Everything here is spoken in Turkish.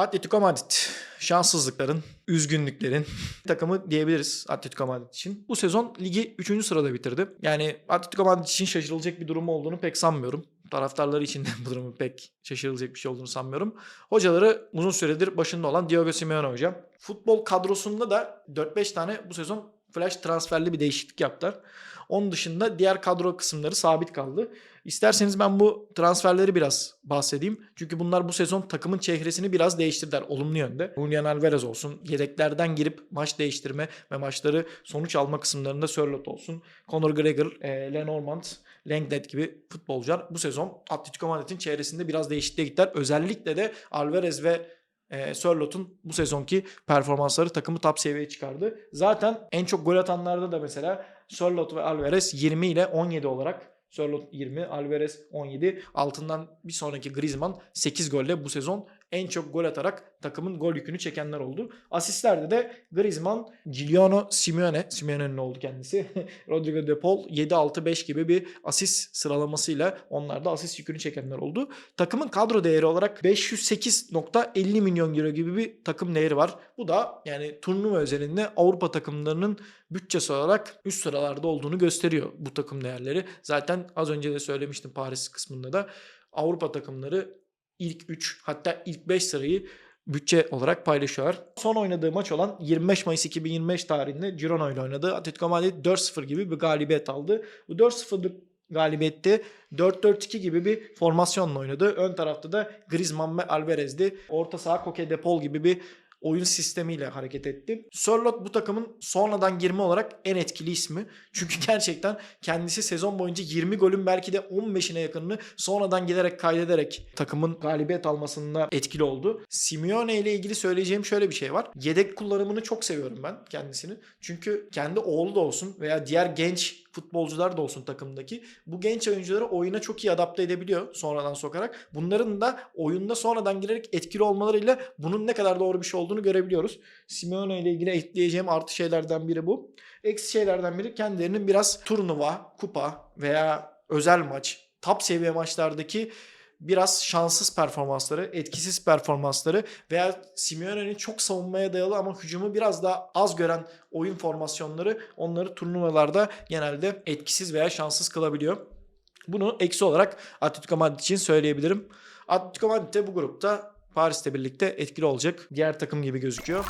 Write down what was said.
Atletico Madrid şanssızlıkların, üzgünlüklerin takımı diyebiliriz Atletico Madrid için. Bu sezon ligi 3. sırada bitirdi. Yani Atletico Madrid için şaşırılacak bir durum olduğunu pek sanmıyorum. Taraftarları için de bu durumun pek şaşırılacak bir şey olduğunu sanmıyorum. Hocaları uzun süredir başında olan Diego Simeone hocam. Futbol kadrosunda da 4-5 tane bu sezon flash transferli bir değişiklik yaptılar. Onun dışında diğer kadro kısımları sabit kaldı. İsterseniz ben bu transferleri biraz bahsedeyim. Çünkü bunlar bu sezon takımın çehresini biraz değiştirdiler olumlu yönde. Julian Alvarez olsun, yedeklerden girip maç değiştirme ve maçları sonuç alma kısımlarında Sörloth olsun. Conor Gregor, e, Lenormand, Lenglet gibi futbolcular bu sezon Atletico Madrid'in çehresinde biraz değişikliğe gittiler. Özellikle de Alvarez ve e, Sörloth'un bu sezonki performansları takımı top seviyeye çıkardı. Zaten en çok gol atanlarda da mesela Sörloth ve Alvarez 20 ile 17 olarak Sörloth 20, Alvarez 17. Altından bir sonraki Griezmann 8 golle bu sezon en çok gol atarak takımın gol yükünü çekenler oldu. Asistlerde de Griezmann, Giuliano Simeone, Simeone'nin oldu kendisi. Rodrigo De Paul 7-6-5 gibi bir asist sıralamasıyla onlar da asist yükünü çekenler oldu. Takımın kadro değeri olarak 508.50 milyon euro gibi bir takım değeri var. Bu da yani turnuva özelinde Avrupa takımlarının bütçesi olarak üst sıralarda olduğunu gösteriyor bu takım değerleri. Zaten az önce de söylemiştim Paris kısmında da Avrupa takımları ilk 3 hatta ilk 5 sırayı bütçe olarak paylaşıyorlar. Son oynadığı maç olan 25 Mayıs 2025 tarihinde Girona ile oynadı. Atletico Madrid 4-0 gibi bir galibiyet aldı. Bu 4-0'lık galibiyette 4-4-2 gibi bir formasyonla oynadı. Ön tarafta da Griezmann ve Alvarez'di. Orta saha Koke Depol gibi bir oyun sistemiyle hareket etti. Sörloth bu takımın sonradan girme olarak en etkili ismi. Çünkü gerçekten kendisi sezon boyunca 20 golün belki de 15'ine yakınını sonradan giderek kaydederek takımın galibiyet almasında etkili oldu. Simeone ile ilgili söyleyeceğim şöyle bir şey var. Yedek kullanımını çok seviyorum ben kendisini. Çünkü kendi oğlu da olsun veya diğer genç futbolcular da olsun takımdaki. Bu genç oyuncuları oyuna çok iyi adapte edebiliyor sonradan sokarak. Bunların da oyunda sonradan girerek etkili olmalarıyla bunun ne kadar doğru bir şey olduğunu görebiliyoruz. Simeone ile ilgili ekleyeceğim artı şeylerden biri bu. Eksi şeylerden biri kendilerinin biraz turnuva, kupa veya özel maç, top seviye maçlardaki biraz şanssız performansları, etkisiz performansları veya Simeone'nin çok savunmaya dayalı ama hücumu biraz daha az gören oyun formasyonları onları turnuvalarda genelde etkisiz veya şanssız kılabiliyor. Bunu eksi olarak Atletico Madrid için söyleyebilirim. Atletico Madrid de bu grupta Paris'te birlikte etkili olacak diğer takım gibi gözüküyor.